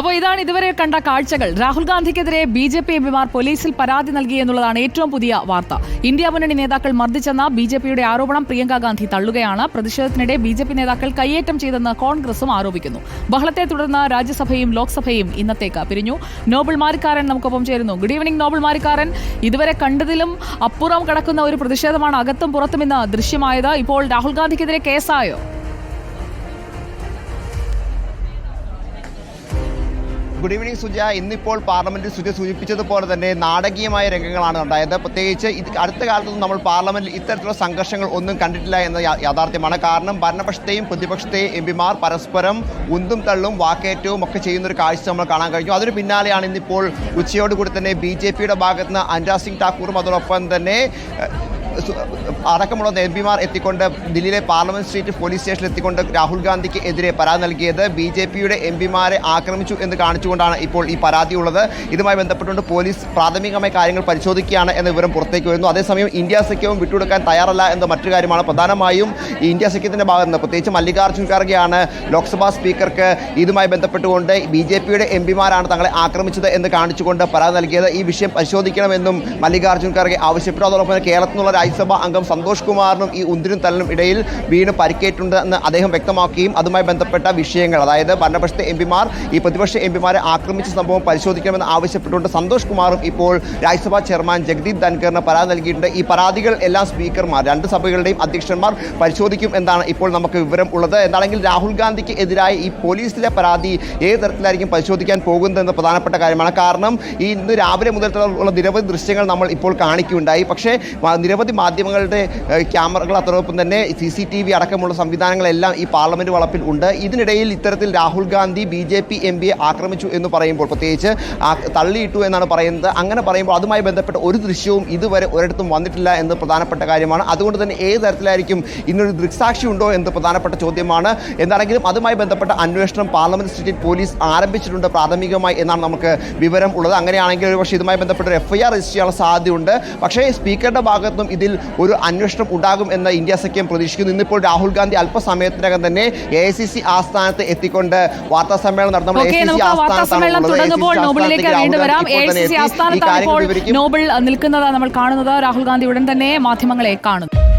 അപ്പോൾ ഇതാണ് ഇതുവരെ കണ്ട കാഴ്ചകൾ. രാഹുൽ ഗാന്ധിക്കെതിരെ ബി ജെ പി എംപിമാർ പോലീസിൽ പരാതി നൽകി എന്നുള്ളതാണ് ഏറ്റവും പുതിയ വാർത്ത. ഇന്ത്യ മുന്നണി നേതാക്കൾ മർദ്ദിച്ചെന്ന ബി ജെ പിയുടെ ആരോപണം പ്രിയങ്ക ഗാന്ധി തള്ളുകയാണ്. പ്രതിഷേധത്തിനിടെ ബി ജെ പി നേതാക്കൾ കയ്യേറ്റം ചെയ്തെന്ന് കോൺഗ്രസും ആരോപിക്കുന്നു. ബഹളത്തെ തുടർന്ന് രാജ്യസഭയും ലോക്സഭയും ഇന്നത്തേക്ക് പിരിഞ്ഞു. നോബിൾ മാരിക്കാരൻ നമുക്കൊപ്പം ചേരുന്നു. Good evening Noble Marikkaran. ഇതുവരെ കണ്ടതിലും അപ്പുറം കടക്കുന്ന ഒരു പ്രതിഷേധമാണ് അകത്തും പുറത്തും ഇന്ന് ദൃശ്യമായത്. ഇപ്പോൾ രാഹുൽ ഗാന്ധിക്കെതിരെ കേസായോ? ഗുഡ് ഈവനിങ് സുജ ഇന്നിപ്പോൾ പാർലമെന്റിൽ സുജ സൂചിപ്പിച്ചതുപോലെ തന്നെ നാടകീയമായ രംഗങ്ങളാണ് ഉണ്ടായത്. പ്രത്യേകിച്ച് അടുത്ത കാലത്തൊന്നും നമ്മൾ പാർലമെന്റിൽ ഇത്തരത്തിലുള്ള സംഘർഷങ്ങൾ ഒന്നും കണ്ടിട്ടില്ല എന്ന യാഥാർത്ഥ്യമാണ്. കാരണം ഭരണപക്ഷത്തെയും പ്രതിപക്ഷത്തെയും എം പിമാർ പരസ്പരം ഉന്തും തള്ളും വാക്കേറ്റവും ഒക്കെ ചെയ്യുന്ന ഒരു കാഴ്ച നമ്മൾ കാണാൻ കഴിഞ്ഞു അതിന് പിന്നാലെയാണ് ഇന്നിപ്പോൾ ഉച്ചയോടുകൂടി തന്നെ ബി ജെ പിയുടെ ഭാഗത്ത് നിന്ന് അനുരാഗ് സിംഗ് ഠാക്കൂറും അതോടൊപ്പം തന്നെ അടക്കമുള്ള എം പിമാർ എത്തിക്കൊണ്ട് ദില്ലിയിലെ പാർലമെന്റ് സ്ട്രീറ്റ് പോലീസ് സ്റ്റേഷനിൽ എത്തിക്കൊണ്ട് രാഹുൽ ഗാന്ധിക്ക് എതിരെ പരാതി നൽകിയത് ബി ജെ പിയുടെ എം പിമാരെ ആക്രമിച്ചു എന്ന് കാണിച്ചുകൊണ്ടാണ് ഇപ്പോൾ ഈ പരാതിയുള്ളത്. ഇതുമായി ബന്ധപ്പെട്ടുകൊണ്ട് പോലീസ് പ്രാഥമികമായി കാര്യങ്ങൾ പരിശോധിക്കുകയാണ് എന്ന വിവരം പുറത്തേക്ക് വരുന്നു. അതേസമയം ഇന്ത്യ സഖ്യവും വിട്ടുകൊടുക്കാൻ തയ്യാറല്ല എന്ന മറ്റൊരു കാര്യമാണ് പ്രധാനമായും ഇന്ത്യ സഖ്യത്തിന്റെ ഭാഗത്ത് നിന്ന് പ്രത്യേകിച്ച് മല്ലികാർജുൻ ഖാർഗെയാണ് ലോക്സഭാ സ്പീക്കർക്ക് ഇതുമായി ബന്ധപ്പെട്ടുകൊണ്ട് ബി ജെ പിയുടെ എം പിമാരാണ് തങ്ങളെ ആക്രമിച്ചത് എന്ന് കാണിച്ചുകൊണ്ട് പരാതി നൽകിയത്. ഈ വിഷയം പരിശോധിക്കണമെന്നും മല്ലികാർജുൻ ഖാർഗെ ആവശ്യപ്പെട്ടു. അതോടൊപ്പം കേരളത്തിൽ നിന്നുള്ള രാജ്യസഭാ അംഗം സന്തോഷ് കുമാറിനും ഈ ഉന്തിനും തലനും ഇടയിൽ വീണ് പരിക്കേറ്റുണ്ടെന്ന് അദ്ദേഹം വ്യക്തമാക്കുകയും അതുമായി ബന്ധപ്പെട്ട വിഷയങ്ങൾ അതായത് ഭരണപക്ഷത്തെ എം പിമാർ ഈ പ്രതിപക്ഷ എം പിമാരെ ആക്രമിച്ച സംഭവം പരിശോധിക്കണമെന്ന് ആവശ്യപ്പെട്ടുകൊണ്ട് സന്തോഷ് കുമാറും ഇപ്പോൾ രാജ്യസഭാ ചെയർമാൻ ജഗദീപ് ധൻഖറിന് പരാതി നൽകിയിട്ടുണ്ട്. ഈ പരാതികൾ എല്ലാ സ്പീക്കർമാർ രണ്ട് സഭകളുടെയും അധ്യക്ഷന്മാർ പരിശോധിക്കും എന്നാണ് ഇപ്പോൾ നമുക്ക് വിവരം ഉള്ളത്. എന്താണെങ്കിൽ രാഹുൽ ഗാന്ധിക്ക് എതിരായ ഈ പോലീസിലെ പരാതി ഏത് തരത്തിലായിരിക്കും പരിശോധിക്കാൻ പോകുന്നതെന്ന് പ്രധാനപ്പെട്ട കാര്യമാണ്. കാരണം ഈ ഇന്ന് രാവിലെ മുതൽ ഉള്ള നിരവധി ദൃശ്യങ്ങൾ നമ്മൾ ഇപ്പോൾ കാണിക്കുകയുണ്ടായി. പക്ഷേ മ- നിരവധി മാധ്യമങ്ങളുടെ ക്യാമറകൾ അതോടൊപ്പം തന്നെ സി സി ടി വി അടക്കമുള്ള സംവിധാനങ്ങളെല്ലാം ഈ പാർലമെന്റ് വളപ്പിൽ ഉണ്ട്. ഇതിനിടയിൽ ഇത്തരത്തിൽ Rahul Gandhi B J P M പിയെ ആക്രമിച്ചു എന്ന് പറയുമ്പോൾ പ്രത്യേകിച്ച് തള്ളിയിട്ടു എന്നാണ് പറയുന്നത്. അങ്ങനെ പറയുമ്പോൾ അതുമായി ബന്ധപ്പെട്ട ഒരു ദൃശ്യവും ഇതുവരെ ഒരിടത്തും വന്നിട്ടില്ല എന്ന് പ്രധാനപ്പെട്ട കാര്യമാണ്. അതുകൊണ്ട് തന്നെ ഏത് തരത്തിലായിരിക്കും ഇന്നൊരു ദൃക്സാക്ഷി ഉണ്ടോ എന്ന് പ്രധാനപ്പെട്ട ചോദ്യമാണ്. എന്താണെങ്കിലും അതുമായി ബന്ധപ്പെട്ട അന്വേഷണം പാർലമെന്റ് സ്ട്രീറ്റ് പോലീസ് ആരംഭിച്ചിട്ടുണ്ട് പ്രാഥമികമായി എന്നാണ് നമുക്ക് വിവരം ഉള്ളത്. അങ്ങനെയാണെങ്കിൽ പക്ഷേ ഇതുമായി ബന്ധപ്പെട്ട ഒരു എഫ് ഐ ആർ രജിസ്റ്റർ ചെയ്യാനുള്ള സാധ്യതയുണ്ട്. പക്ഷേ സ്പീക്കറുടെ ഭാഗത്തും ഇതിൽ ഒരു അന്വേഷണം ഉണ്ടാകും എന്ന് ഇന്ത്യ സഖ്യം പ്രതീക്ഷിക്കുന്നു. ഇന്നിപ്പോൾ രാഹുൽ ഗാന്ധി അല്പസമയത്തിനകം തന്നെ എ ഐ സി സി ആസ്ഥാനത്ത് എത്തിക്കൊണ്ട് വാർത്താ സമ്മേളനം ഇപ്പോൾ നോബിൾ നിൽക്കുന്നതാണ് നമ്മൾ കാണുന്നത്. രാഹുൽ ഗാന്ധി ഉടൻ തന്നെ മാധ്യമങ്ങളെ കാണുന്നു